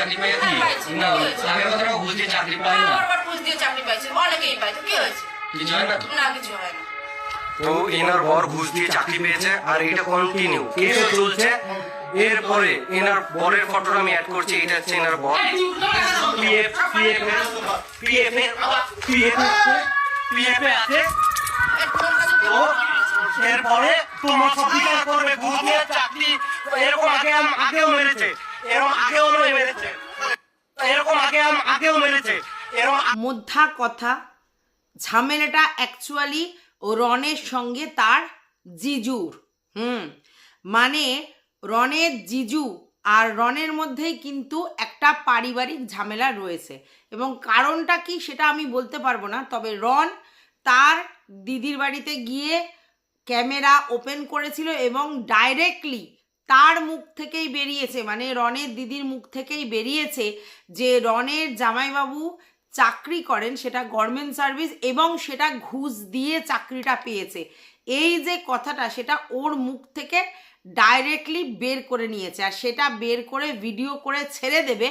চাকরি পেয়েছি হ্যাঁ, পাইছি। না কি হয়েছে? আমি কোথাও ঘুষ দিয়ে চাকরি পাই হ্যাঁ, না আমার আবার ঘুষ দিয়ে চাকরি পাইছে। অনেকেই পায়। তো কি হয়েছে? কিছু হয় না তো? না কিছু হয় না। তো এনার বর ঘুষ দিয়ে চাকরি পেয়েছে আর এটা কন্টিনিউ কেসও চলছে। এরপরে এনার বরের ফটোটা আমি অ্যাড করছি। এটা হচ্ছে এনার বর। PF PF PF PF PF আছে। এরপরে তোমার সব করবে। ঘুষ দিয়ে চাকরি এরকম আগে আগেও মেরেছে। মধ্যা কথা, ঝামেলাটা অ্যাকচুয়ালি রনের সঙ্গে তার জিজুর। হুম। মানে রনের জিজু আর রনের মধ্যেই কিন্তু একটা পারিবারিক ঝামেলা রয়েছে। এবং কারণটা কি সেটা আমি বলতে পারব না, তবে রন তার দিদির বাড়িতে গিয়ে ক্যামেরা ওপেন করেছিল এবং ডাইরেক্টলি তার মুখ থেকেই বেরিয়েছে মানে রনের দিদির মুখ থেকেই বেরিয়েছে যে রনের জামাইবাবু চাকরি করেন, সেটা গভর্নমেন্ট সার্ভিস এবং সেটা ঘুষ দিয়ে চাকরিটা পেয়েছে। এই যে কথাটা, সেটা ওর মুখ থেকে ডাইরেক্টলি বের করে নিয়েছে, আর সেটা বের করে ভিডিও করে ছেড়ে দেবে,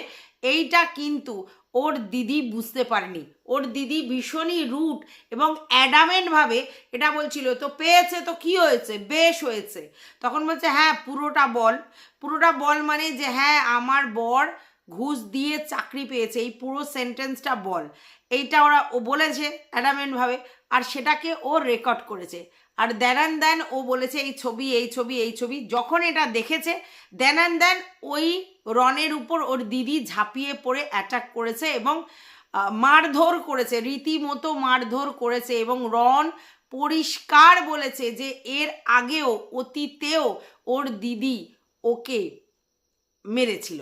এইটা কিন্তু ওর দিদি বুঝতে পারেনি। ওর দিদি ভীষণই রুট এবং অ্যাডামেন্টভাবে এটা বলছিল, তো পেয়েছে তো কি হয়েছে? বেশ হয়েছে। তখন বলছে হ্যাঁ পুরোটা বল। পুরোটা বল মানে যে হ্যাঁ আমার বর ঘুষ দিয়ে চাকরি পেয়েছে। এই পুরো সেন্টেন্সটা বল। এইটা ওরা ও বলেছে অ্যাডামেন্টভাবে আর সেটাকে ও রেকর্ড করেছে। আর দেন অ্যান্ড দেন ও বলেছে, এই ছবি এই ছবি এই ছবি। যখন এটা দেখেছে, দেন অ্যান্ড দেন ওই রনের উপর ওর দিদি ঝাঁপিয়ে পড়ে অ্যাটাক করেছে এবং মারধর করেছে, রীতিমতো মারধর করেছে এবং রন পরিষ্কার বলেছে যে এর আগেও অতীতেও ওর দিদি ওকে মেরেছিল।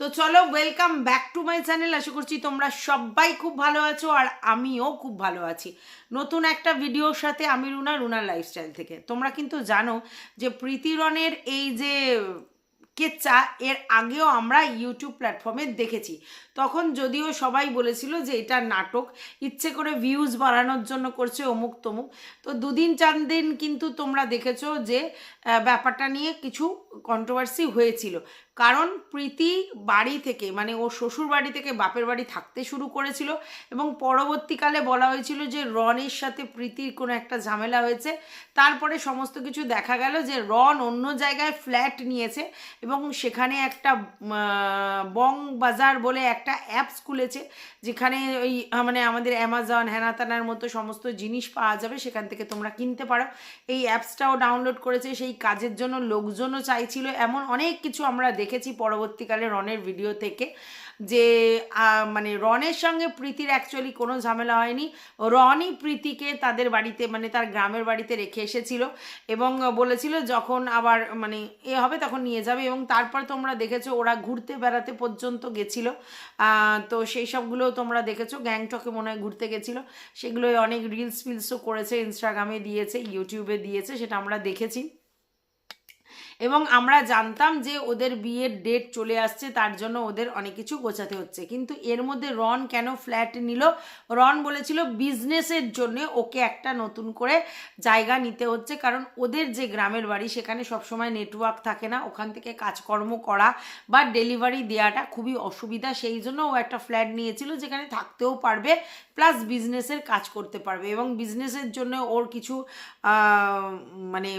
তো চলো welcome back to my channel আশা করছি তোমরা সবাই খুব ভালো আছো আর আমিও খুব ভালো আছি। নতুন একটা ভিডিওর সাথে আমি রুনা, রুনার লাইফস্টাইল থেকে। তোমরা কিন্তু জানো যে প্রীতিরণের এই যে কেচ্চা এর আগেও আমরা ইউটিউব প্ল্যাটফর্মে দেখেছি। তখন যদিও সবাই বলেছিল যে এটা নাটক, ইচ্ছে করে ভিউজ বাড়ানোর জন্য করছে অমুক তমুক। তো দুদিন, চার দিন কিন্তু তোমরা দেখেছ যে ব্যাপারটা নিয়ে কিছু কন্ট্রোভার্সি হয়েছিল। কারণ প্রীতি বাড়ি থেকে মানে ও শ্বশুর বাড়ি থেকে বাপের বাড়ি থাকতে শুরু করেছিল এবং পরবর্তীকালে বলা হয়েছিল যে রনের সাথে প্রীতির কোনো একটা ঝামেলা হয়েছে। তারপরে সমস্ত কিছু দেখা গেল যে রন অন্য জায়গায় ফ্ল্যাট নিয়েছে এবং সেখানে একটা বং বাজার বলে একটা অ্যাপস খুলেছে যেখানে ওই মানে আমাদের অ্যামাজন, হ্যানাতানার মতো সমস্ত জিনিস পাওয়া যাবে, সেখান থেকে তোমরা কিনতে পারো। এই অ্যাপসটাও ডাউনলোড করেছে, সেই কাজের জন্য লোকজনও চাইছিল। এমন অনেক কিছু আমরা দেখেছি পরবর্তীকালে রনের ভিডিও থেকে, যে মানে রনের সঙ্গে প্রীতির অ্যাকচুয়ালি কোনো ঝামেলা হয়নি। রনই প্রীতিকে তাদের বাড়িতে মানে তার গ্রামের বাড়িতে রেখে এসেছিল এবং বলেছিল যখন আবার মানে এ হবে তখন নিয়ে যাবে এবং তারপর তোমরা দেখেছ ওরা ঘুরতে বেড়াতে পর্যন্ত গেছিল। তো সেই সবগুলোও তোমরা দেখেছ, গ্যাংটকে মনে হয় ঘুরতে গেছিল। সেগুলোই অনেক রিলস ফিলসও করেছে ইনস্টাগ্রামে দিয়েছে ইউটিউবে দিয়েছে, সেটা আমরা দেখেছি। এবং আমরা জানতাম যে ওদের বিয়ের ডেট চলে আসছে, তার জন্য ওদের অনেক কিছু গোছাতে হচ্ছে। কিন্তু এর মধ্যে রন কেন ফ্ল্যাট নিল? রন বলেছিল বিজনেসের জন্য ওকে একটা নতুন করে জায়গা নিতে হচ্ছে, কারণ ওদের যে গ্রামের বাড়ি, সেখানে সবসময় নেটওয়ার্ক থাকে না। ওখান থেকে কাজকর্ম করা বা ডেলিভারি দেওয়াটা খুবই অসুবিধা। সেই জন্য ও একটা ফ্ল্যাট নিয়েছিল যেখানে থাকতেও পারবে প্লাস বিজনেসের কাজ করতে পারবে। এবং বিজনেসের জন্য ওর কিছু মানে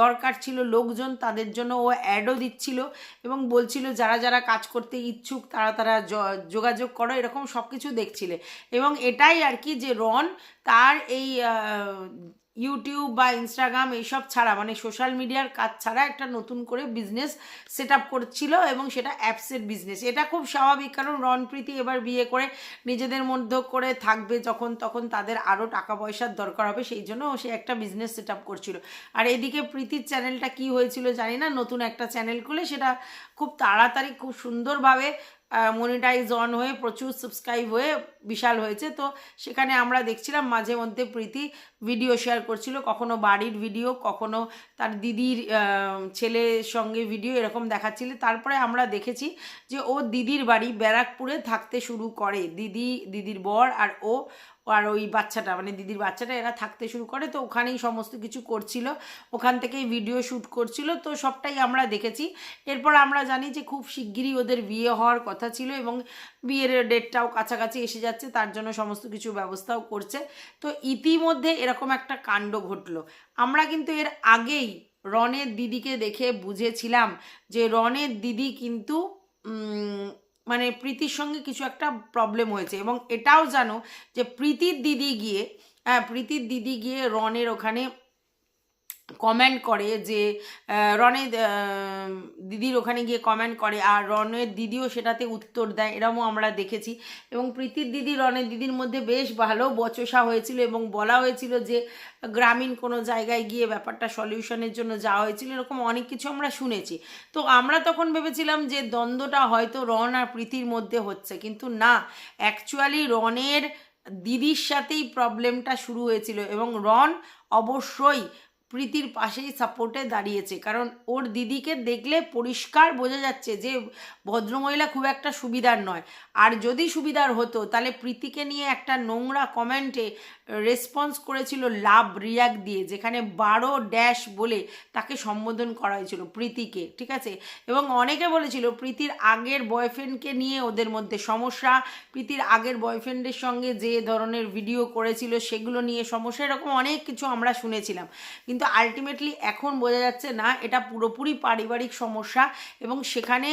দরকার ছিল লোকজন, তাদের জন্য ও অ্যাডও দিচ্ছিল এবং বলছিল, যারা যারা কাজ করতে ইচ্ছুক, তারা তারা যোগাযোগ করো, এরকম সব কিছু দেখছিলে। এবং এটাই আর কি যে রন তার এই ইউটিউব বা ইনস্টাগ্রাম এইসব ছাড়া মানে সোশ্যাল মিডিয়ার কাজ ছাড়া একটা নতুন করে বিজনেস সেট আপ করছিল এবং সেটা অ্যাপসের বিজনেস এটা খুব স্বাভাবিক, কারণ রণপ্রীতি এবার বিয়ে করে নিজেদের মধ্যে করে থাকবে যখন, তখন তাদের আরও টাকা পয়সার দরকার হবে, সেই জন্য সে একটা বিজনেস সেট আপ করছিল। আর এদিকে প্রীতির চ্যানেলটা কি হয়েছিল জানি না, নতুন একটা চ্যানেল খুলে সেটা খুব তাড়াতাড়ি, খুব সুন্দরভাবে মনিটাইজ অন হয়ে, প্রচুর সাবস্ক্রাইব হয়ে বিশাল হয়েছে। তো সেখানে আমরা দেখছিলাম মাঝে মধ্যে প্রীতি ভিডিও শেয়ার করছিল, কখনো বাড়ির ভিডিও কখনো তার দিদির ছেলে ছেলের সঙ্গে ভিডিও এরকম দেখাচ্ছিল। তারপরে আমরা দেখেছি যে ও দিদির বাড়ি ব্যারাকপুরে থাকতে শুরু করে। দিদি, দিদির বর আর ও আর ওই বাচ্চাটা মানে দিদির বাচ্চাটা, এরা থাকতে শুরু করে। তো ওখানেই সমস্ত কিছু করছিল। ওখান থেকেই ভিডিও শ্যুট করছিল। তো সবটাই আমরা দেখেছি। এরপর আমরা জানি যে খুব শিগগিরই ওদের বিয়ে হওয়ার কথা ছিল এবং বিয়ের ডেটটাও কাছাকাছি এসে যাচ্ছে। তার জন্য সমস্ত কিছু ব্যবস্থাও করছে। তো ইতিমধ্যে এরকম একটা কাণ্ড ঘটলো। আমরা কিন্তু এর আগেই রনের দিদিকে দেখে বুঝেছিলাম যে রনের দিদি কিন্তু মানে প্রীতির সঙ্গে কিছু একটা প্রবলেম হয়েছে। এবং এটাও জানো যে প্রীতির দিদি গিয়ে হ্যাঁ প্রীতির দিদি গিয়ে রনের ওখানে কমেন্ট করে যে রনের দিদির ওখানে গিয়ে কমেন্ট করে, আর রনের দিদিও সেটাতে উত্তর দেয়, এরমও আমরা দেখেছি। এবং প্রীতির দিদি রনের দিদির মধ্যে বেশ ভালো বচসা হয়েছিল এবং বলা হয়েছিল যে, গ্রামীণ কোনো জায়গায় গিয়ে ব্যাপারটা সলিউশনের জন্য যাওয়া হয়েছিল, এরকম অনেক কিছু আমরা শুনেছি। তো আমরা তখন ভেবেছিলাম যে, দ্বন্দ্বটা হয়তো রন আর প্রীতির মধ্যে হচ্ছে, কিন্তু না অ্যাকচুয়ালি রনের দিদির সাথেই প্রবলেমটা শুরু হয়েছিল এবং রন অবশ্যই প্রীতির পাশেই সাপোর্টে দাঁড়িয়েছে। কারণ ওর দিদিকে দেখলে পরিষ্কার বোঝা যাচ্ছে যে ভদ্রমহিলা খুব একটা সুবিধার নয়। আর যদি সুবিধার হতো, তাহলে প্রীতিকে নিয়ে একটা নোংরা কমেন্টে রেসপন্স করেছিল লাভ রিয়াক্ট দিয়ে, যেখানে বারো ড্যাশ বলে তাকে সম্বোধন করা হয়েছিল প্রীতিকে, ঠিক আছে? এবং অনেকে বলেছিল প্রীতির আগের বয়ফ্রেন্ডকে নিয়ে ওদের মধ্যে সমস্যা। প্রীতির আগের বয়ফ্রেন্ডের সঙ্গে যে ধরনের ভিডিও করেছিল, সেগুলো নিয়ে সমস্যা, এরকম অনেক কিছু আমরা শুনেছিলাম। কিন্তু আলটিমেটলি এখন বোঝা যাচ্ছে না, এটা পুরোপুরি পারিবারিক সমস্যা এবং সেখানে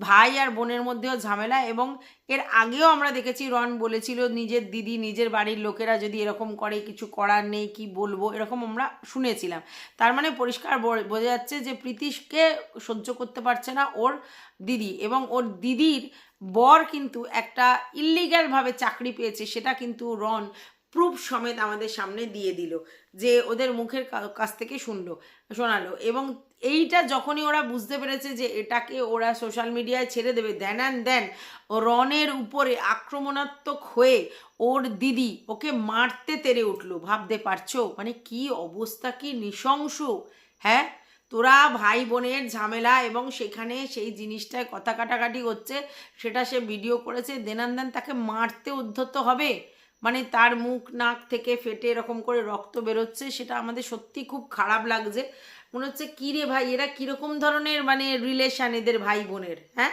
ভাই আর বোনের মধ্যেও ঝামেলা এবং এর আগেও আমরা দেখেছি, রন বলেছিল নিজের দিদি, নিজের বাড়ির লোকেরা যদি এরকম করে, কিছু করার নেই, কি বলব, এরকম আমরা শুনেছিলাম। তার মানে পরিষ্কার বোঝা যাচ্ছে যে প্রীতিশকে সহ্য করতে পারছে না ওর দিদি এবং ওর দিদির বর কিন্তু একটা ইল্লিগ্যালভাবে চাকরি পেয়েছে, সেটা কিন্তু রন প্রুফ সমেত আমাদের সামনে দিয়ে দিল, যে ওদের মুখের কাছ থেকে শুনলো, শোনালো। এবং এইটা যখনই ওরা বুঝতে পেরেছে যে এটাকে ওরা সোশ্যাল মিডিয়ায় ছেড়ে দেবে দেন অ্যান্ড দেন রনের উপরে আক্রমণাত্মক হয়ে ওর দিদি ওকে মারতে তেরে উঠল। ভাবতে পারছ? মানে কি অবস্থা, কি নৃশংস হ্যাঁ? তোরা ভাই বোনের ঝামেলা এবং সেখানে সেই জিনিসটায় কথা কাটাকাটি হচ্ছে, সেটা সে ভিডিও করেছে দেনান দেন তাকে মারতে উদ্ধত হবে? মানে তার মুখ, নাক থেকে ফেটে এরকম করে রক্ত বেরোচ্ছে, সেটা আমাদের সত্যি খুব খারাপ লাগছে। মনে হচ্ছে, কী রে ভাই, এরা কীরকম ধরনের মানে রিলেশান এদের ভাই বোনের হ্যাঁ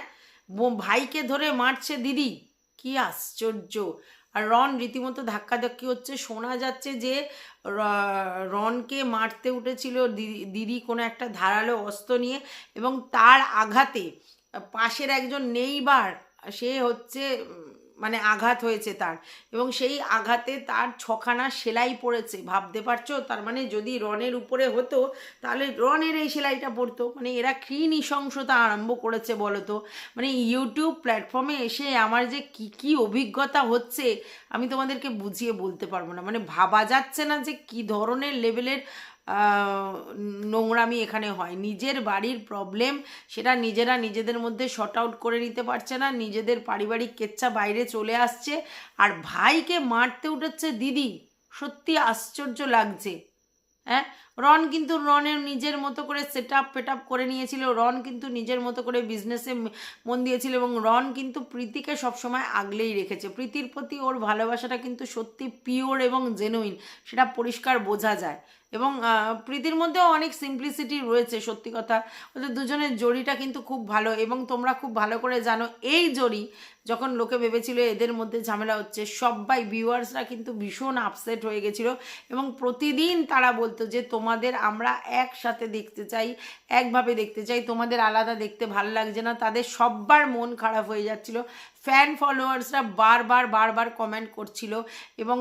ভাইকে ধরে মারছে দিদি। কি আশ্চর্য। আর রন রীতিমতো ধাক্কাধাক্কি হচ্ছে। শোনা যাচ্ছে যে রনকে মারতে উঠেছিল দিদি- দিদি কোনো একটা ধারালো অস্ত্র নিয়ে এবং তার আঘাতে পাশের একজন নেইবার, সে হচ্ছে মানে আঘাত হয়েছে তার। এবং সেই আঘাতে তার ছখানা সেলাই পড়েছে। ভাবতে পারছ? তার মানে যদি রনের উপরে হতো, তাহলে রনের এই সেলাইটা পড়তো। মানে এরা কী নৃশংসতা আরম্ভ করেছে বলো তো মানে ইউটিউব প্ল্যাটফর্মে এসে আমার যে কি কি অভিজ্ঞতা হচ্ছে, আমি তোমাদেরকে বুঝিয়ে বলতে পারব না। মানে ভাবা যাচ্ছে না যে কি ধরনের লেভেলের নোংরামি এখানে হয়। নিজের বাড়ির প্রবলেম সেটা নিজেরা নিজেদের মধ্যে শর্ট আউট করে নিতে পারছে না, নিজেদের পারিবারিক কেচ্ছা বাইরে চলে আসছে। আর ভাইকে মারতে উঠেছে দিদি। সত্যি আশ্চর্য লাগছে। হ্যাঁ? রন কিন্তু রনের নিজের মতো করে সেট আপ ফেট আপ করে নিয়েছিল। রন কিন্তু নিজের মতো করে বিজনেসে মন দিয়েছিল এবং রন কিন্তু প্রীতিকে সবসময় আগলেই রেখেছে। প্রীতির প্রতি ওর ভালোবাসাটা কিন্তু সত্যি পিওর এবং জেনুইন সেটা পরিষ্কার বোঝা যায়। এবং প্রীতির মধ্যেও অনেক সিম্পলিসিটি রয়েছে, সত্যি কথা। ওদের দুজনের জড়িটা কিন্তু খুব ভালো এবং তোমরা খুব ভালো করে জানো, এই জড়ি যখন লোকে ভেবেছিল এদের মধ্যে ঝামেলা হচ্ছে সবাই ভিউয়ার্সরা কিন্তু ভীষণ আপসেট হয়ে গেছিল এবং প্রতিদিন তারা বলতো যে তোমাদের আমরা একসাথে দেখতে চাই, একভাবে দেখতে চাই। তোমাদের আলাদা দেখতে ভালো লাগছে না, তাদের সব্বার মন খারাপ হয়ে যাচ্ছিল। ফ্যান ফলোয়ার্সরা বারবার বারবার কমেন্ট করছিল এবং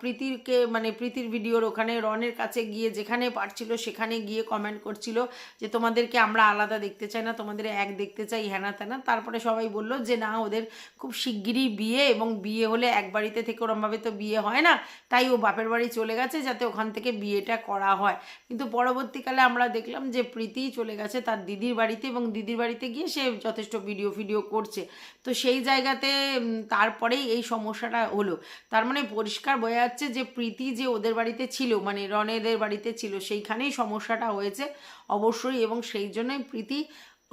প্রীতিরকে মানে প্রীতির ভিডিওর ওখানে রনের কাছে গিয়ে যেখানে পারছিল সেখানে গিয়ে কমেন্ট করছিল যে তোমাদেরকে আমরা আলাদা দেখতে চাই না, তোমাদের এক দেখতে চাই হ্যানা ত্যানা তারপরে সবাই বলল যে না, ওদের খুব শিগগিরই বিয়ে এবং বিয়ে হলে এক বাড়িতে থেকে ওরমভাবে তো বিয়ে হয় না, তাই ও বাপের বাড়ি চলে গেছে যাতে ওখান থেকে বিয়েটা করা হয়। কিন্তু পরবর্তীকালে আমরা দেখলাম যে প্রীতি চলে গেছে তার দিদির বাড়িতে এবং দিদির বাড়িতে গিয়ে সে যথেষ্ট ভিডিও ফিডিও করছে। তো সেই জায়গা জায়গাতে তারপরেই এই সমস্যাটা হলো। তার মানে পরিষ্কার বোঝা যাচ্ছে যে প্রীতি যে ওদের বাড়িতে ছিল মানে রনেদের বাড়িতে ছিল, সেইখানেই সমস্যাটা হয়েছে অবশ্যই এবং সেই জন্যই প্রীতি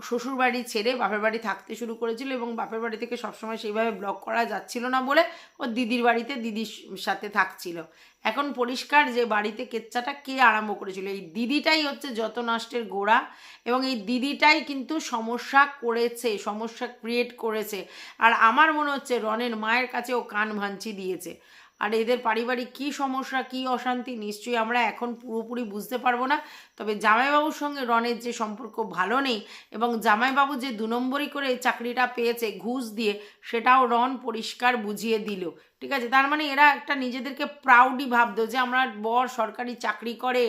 শ্বশুর বাড়ি ছেড়ে বাপের বাড়ি থাকতে শুরু করেছিল এবং বাপের বাড়ি থেকে সবসময় সেইভাবে ব্লক করা যাচ্ছিল না বলে ও দিদির বাড়িতে দিদির সাথে থাকছিল। এখন পরিষ্কার যে বাড়িতে কেচ্চাটা কে আরম্ভ করেছিল? এই দিদিটাই হচ্ছে যত নষ্টের গোড়া এবং এই দিদিটাই কিন্তু সমস্যা করেছে, সমস্যা ক্রিয়েট করেছে। আর আমার মনে হচ্ছে রনের মায়ের কাছে ও কান ভাঞ্চি দিয়েছে। আর এদের পারিবারিক কি সমস্যা, কি অশান্তি, নিশ্চয়ই আমরা এখন পুরোপুরি বুঝতে পারব না। তবে জামাইবাবুর সঙ্গে রনের যে সম্পর্ক ভালো নেই এবং জামাইবাবু যে দু নম্বরই করে চাকরিটা পেয়েছে ঘুষ দিয়ে, সেটাও রন পরিষ্কার বুঝিয়ে দিল। ঠিক আছে? তার মানে এরা একটা নিজেদেরকে প্রাউডই ভাবতো যে আমার বর সরকারি চাকরি করে,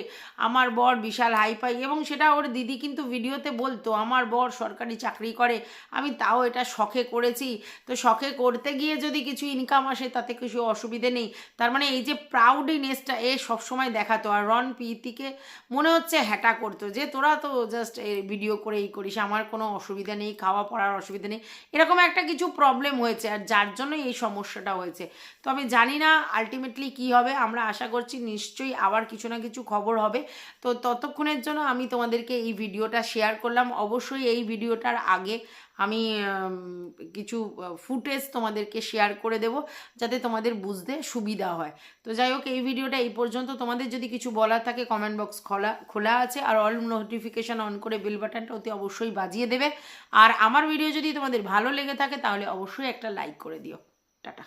আমার বর বিশাল হাই হাইফাই এবং সেটা ওর দিদি কিন্তু ভিডিওতে বলতো, আমার বর সরকারি চাকরি করে, আমি তাও এটা শখে করেছি। তো শখে করতে গিয়ে যদি কিছু ইনকাম আসে, তাতে কিছু অসুবিধে নেই। তার মানে এই যে প্রাউডিনেসটা এ সবসময় দেখাতো। আর রন প্রীতিকে মনে হচ্ছে হ্যাটা করতো যে, তোরা তো জাস্ট ভিডিও করে এই করিস, আমার কোনো অসুবিধা নেই খাওয়া পড়ার অসুবিধা নেই। এরকম একটা কিছু প্রবলেম হয়েছে আর যার জন্যই এই সমস্যাটা হয়েছে। তো আমি জানি না আলটিমেটলি কি হবে, আমরা আশা করছি নিশ্চয়ই আবার কিছু না কিছু খবর হবে। তো ততক্ষণের জন্য আমি তোমাদেরকে এই ভিডিওটা শেয়ার করলাম। অবশ্যই এই ভিডিওটার আগে আমি কিছু ফুটেজ তোমাদেরকে শেয়ার করে দেব যাতে তোমাদের বুঝতে সুবিধা হয়। তো যাই হোক, এই ভিডিওটা এই পর্যন্ত। তোমাদের যদি কিছু বলার থাকে কমেন্ট বক্স খোলা খোলা আছে আর অল নোটিফিকেশান অন করে বেল বাটনটা অতি অবশ্যই বাজিয়ে দেবে। আর আমার ভিডিও যদি তোমাদের ভালো লেগে থাকে, তাহলে অবশ্যই একটা লাইক করে দিও। টাটা।